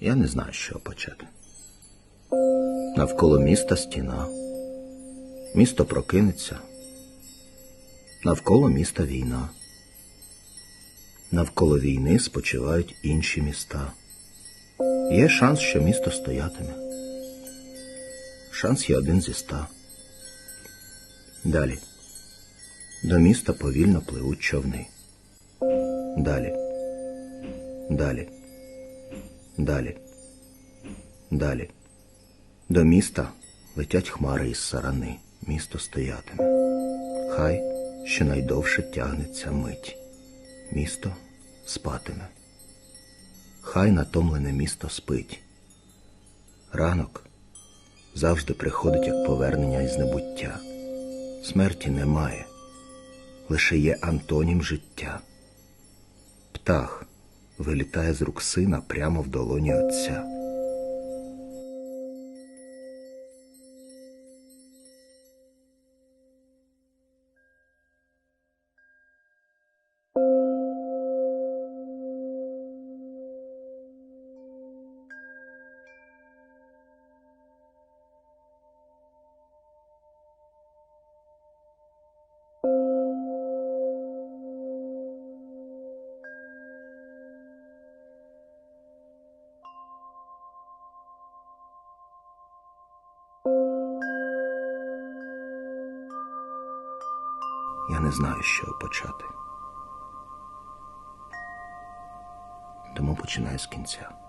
Я не знаю, з чого почати. Навколо міста стіна. Місто прокинеться. Навколо міста війна. Навколо війни спочивають інші міста. Є шанс, що місто стоятиме. Шанс є один зі ста. Далі. До міста повільно пливуть човни. Далі. Далі. Далі. Далі. До міста летять хмари із сарани. Місто стоятиме. Хай щонайдовше тягнеться мить. Місто спатиме. Хай натомлене місто спить. Ранок завжди приходить як повернення із небуття. Смерті немає, лише є антонім життя. Птах вилітає з рук сина прямо в долоні отця. Я не знаю, з чого почати. Тому починаю з кінця.